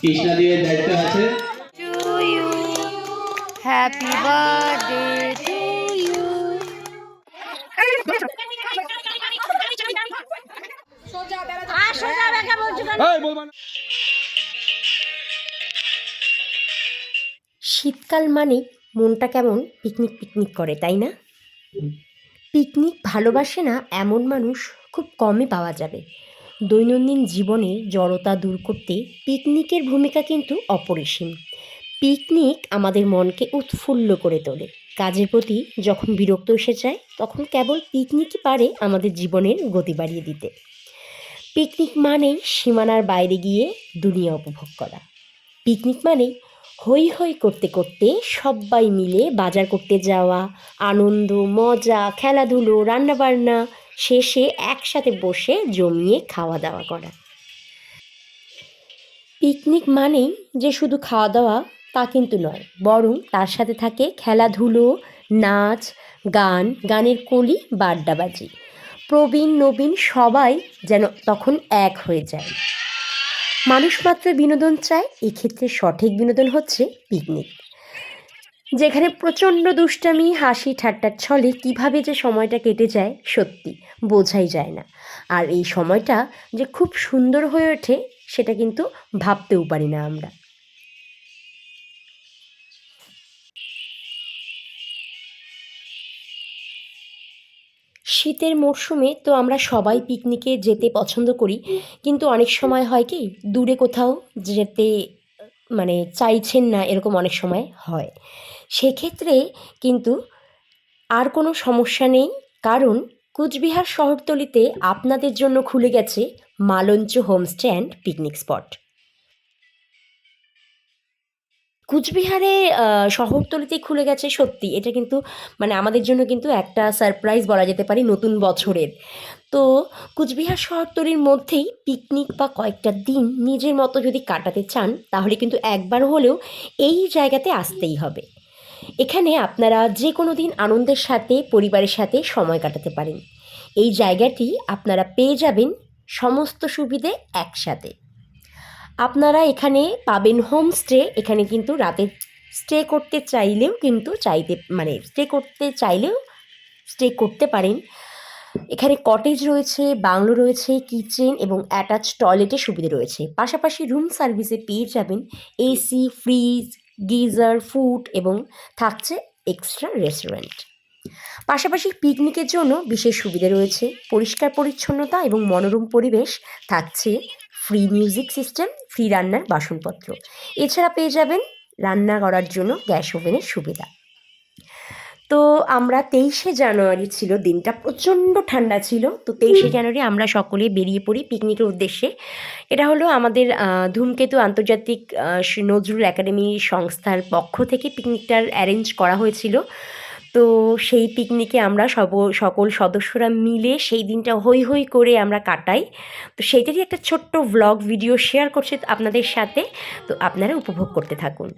কৃষ্ণা দেবের দায়িত্ব আছে to you. Happy birthday to you. শীতকাল মানে মনটা কেমন পিকনিক পিকনিক করে তাই না পিকনিক ভালোবাসে না এমন মানুষ খুব কমই পাওয়া যাবে দৈনন্দিন জীবনে জড়তা দূর করতে পিকনিকের ভূমিকা কিন্তু অপরিসীম। পিকনিক আমাদের মনকে উৎফুল্ল করে তোলে। কাজের প্রতি যখন বিরক্ত এসে যায়, তখন কেবল পিকনিকই পারে আমাদের জীবনের গতি বাড়িয়ে দিতে। পিকনিক মানেই সীমানার বাইরে গিয়ে দুনিয়া উপভোগ করা। পিকনিক মানেই হই হই করতে করতে সবাই মিলে বাজার করতে যাওয়া, আনন্দ, মজা, খেলাধুলো, রান্নাবান্না শেষে একসাথে বসে জমিয়ে খাওয়া দাওয়া করা। পিকনিক মানেই যে শুধু খাওয়া দাওয়া তা কিন্তু নয়, বরং তার সাথে থাকে খেলাধুলো, নাচ, গান, গানের কলি, বাড্ডাবাজি। প্রবীণ, নবীন সবাই যেন তখন এক হয়ে যায়। মানুষ মাত্র বিনোদন চায়, এক্ষেত্রে সঠিক বিনোদন হচ্ছে পিকনিক। যেখানে প্রচণ্ড দুষ্টামি, হাসি, ঠাট্টার ছলে কীভাবে যে সময়টা কেটে যায় সত্যি বোঝাই যায় না। আর এই সময়টা যে খুব সুন্দর হয়ে ওঠে, সেটা কিন্তু ভাবতেও পারি না আমরা। শীতের মরশুমে তো আমরা সবাই পিকনিকে যেতে পছন্দ করি, কিন্তু অনেক সময় হয় কি, দূরে কোথাও যেতে মানে চাইছেন না এরকম অনেক সময় হয়। সেক্ষেত্রে কিন্তু আর কোনো সমস্যা নেই। কারণ কুচবিহার শহরতলিতে আপনাদের জন্য খুলে গেছে Malancha homestay and picnic spot. কুচবিহারে আহ, শহরতলিতেই খুলে গেছে সত্যি। এটা কিন্তু মানে আমাদের জন্য কিন্তু একটা সারপ্রাইজ বলা যেতে পারে নতুন বছরের। তো কুচবিহার শহরতলির মধ্যেই পিকনিক বা কয়েকটা দিন নিজের মতো যদি কাটাতে চান তাহলে কিন্তু একবার হলেও এই জায়গাতে আসতেই হবে। এখানে আপনারা যে কোনো দিন আনন্দের সাথে, পরিবারের সাথে সময় কাটাতে পারেন। এই জায়গাটি আপনারা পেয়ে যাবেন সমস্ত সুবিধে একসাথে। আপনারা এখানে পাবেন হোমস্টে এখানে কিন্তু রাতে স্টে করতে চাইলেও কিন্তু চাইতে মানে স্টে করতে চাইলেও স্টে করতে পারেন। এখানে কটেজ রয়েছে, বাংলো রয়েছে কিচেন এবং অ্যাটাচ টয়লেটের সুবিধা রয়েছে। পাশাপাশি রুম সার্ভিসে পেয়ে যাবেন এসি ফ্রিজ গিজার, ফুড এবং থাকছে এক্সট্রা রেস্টুরেন্ট। পাশাপাশি পিকনিকের জন্য বিশেষ সুবিধা রয়েছে। পরিষ্কার পরিচ্ছন্নতা এবং মনোরম পরিবেশ থাকছে। ফ্রি মিউজিক সিস্টেম, ফ্রি রান্নার বাসনপত্র। এছাড়া পেয়ে যাবেন রান্না করার জন্য গ্যাস ওভেনের সুবিধা। তো আমরা তেইশে জানুয়ারি ছিল দিনটা প্রচণ্ড ঠান্ডা ছিল। তো তেইশে জানুয়ারি আমরা সকলে বেরিয়ে পড়ি পিকনিকের উদ্দেশ্যে। এটা হলো আমাদের ধূমকেতু আন্তর্জাতিক নজরুল একাডেমি সংস্থার পক্ষ থেকে পিকনিকটার অ্যারেঞ্জ করা হয়েছিল। তো সেই পিকনিকে আমরা সব সকল সদস্যরা মিলে সেই দিনটা হই হই করে আমরা কাটাই। তো সেইটারই একটা ছোট্ট ভ্লগ ভিডিও শেয়ার করছি আপনাদের সাথে। তো আপনারা উপভোগ করতে থাকুন।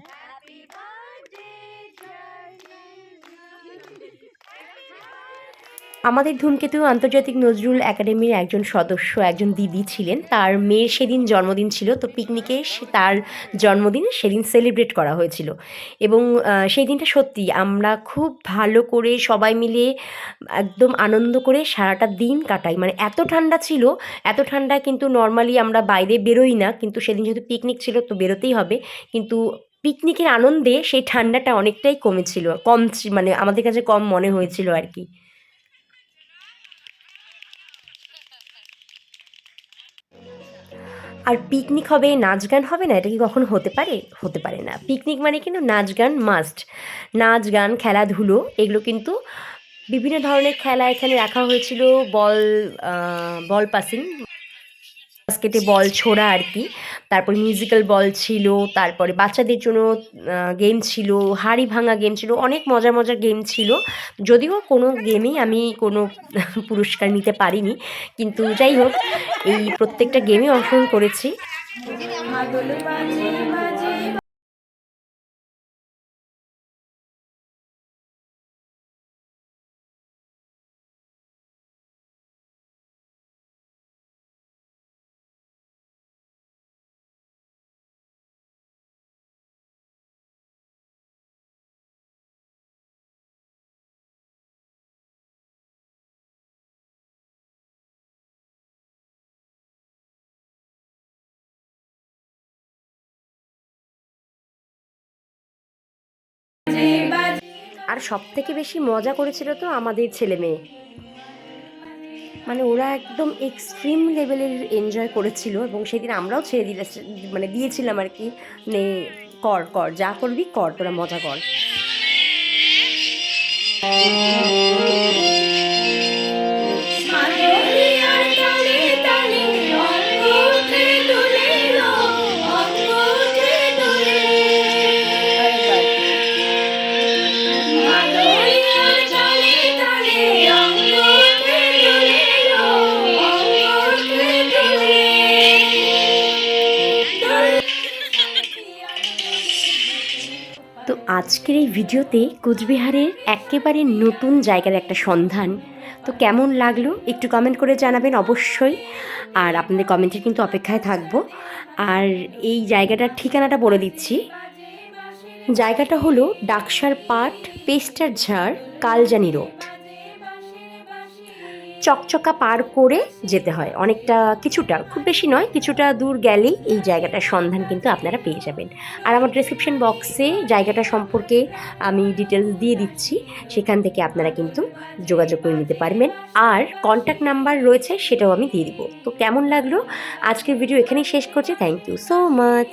আমাদের ধূমকেতু আন্তর্জাতিক নজরুল একাডেমির একজন সদস্য, একজন দিদি ছিলেন। তার মেয়ের সেদিন জন্মদিন ছিল, তো পিকনিকে তার জন্মদিন সেদিন সেলিব্রেট করা হয়েছিল। এবং সেই দিনটা সত্যি আমরা খুব ভালো করে সবাই মিলে একদম আনন্দ করে সারাটা দিন কাটাই। মানে এত ঠান্ডা ছিল, এত ঠান্ডা কিন্তু নর্মালি আমরা বাইরে বেরোই না, কিন্তু সেদিন যেহেতু পিকনিক ছিল তো বেরোতেই হবে। কিন্তু পিকনিকের আনন্দে সেই ঠান্ডাটা অনেকটাই কমেছিল, কম মানে আমাদের কাছে কম মনে হয়েছিল আর কি। আর পিকনিক হবে, নাচ গান হবে না, এটা কি কখন হতে পারে? হতে পারে না। পিকনিক মানে কিন্তু নাচ গান মাস্ট নাচ গান, খেলাধুলো, এগুলো কিন্তু বিভিন্ন ধরনের খেলা এখানে রাখা হয়েছিল বল বল পাসিং বাস্কেটে বল ছোড়া আর কি। তারপর মিউজিক্যাল বল ছিল, তারপরে বাচ্চাদের জন্য গেম ছিল, হাড়ি ভাঙা গেম ছিল, অনেক মজার মজার গেম ছিল। যদিও কোনো গেমেই আমি কোনো পুরস্কার নিতে পারিনি, কিন্তু যাই হোক, এই প্রত্যেকটা গেমে অংশগ্রহণ করেছি। আর সব থেকে বেশি মজা করেছিল তো আমাদের ছেলে মেয়ে। মানে ওরা একদম এক্সট্রিম লেভেলের এনজয় করেছিল এবং সেদিন আমরাও ছেড়ে দিলে মানে দিয়েছিলাম আর কি মানে কর কর, যা করবি কর, তোরা মজা কর। আজকের এই ভিডিওতে কুচবিহারের একেবারে নতুন জায়গার একটা সন্ধান। তো কেমন লাগল একটু কমেন্ট করে জানাবেন অবশ্যই। আর আপনাদের কমেন্টের কিন্তু অপেক্ষায় থাকব। আর এই জায়গাটার ঠিকানাটা বলে দিচ্ছি। জায়গাটা হলো ডাকসার পাট, পেস্টার ঝাড়, কালজানি রোড। চকচকা পার করে যেতে হয়। অনেকটা কিছুটা, খুব বেশি নয়, কিছুটা দূর গেলেই এই জায়গাটার সন্ধান কিন্তু আপনারা পেয়ে যাবেন। আর আমার ডিসক্রিপশন বক্সে জায়গাটা সম্পর্কে আমি ডিটেলস দিয়ে দিচ্ছি, সেখান থেকে আপনারা কিন্তু যোগাযোগ করে নিতে পারবেন। আর কন্ট্যাক্ট নাম্বার রয়েছে, সেটাও আমি দিয়ে দিব। তো কেমন লাগল? আজকের ভিডিও এখানেই শেষ করছি। Thank you so much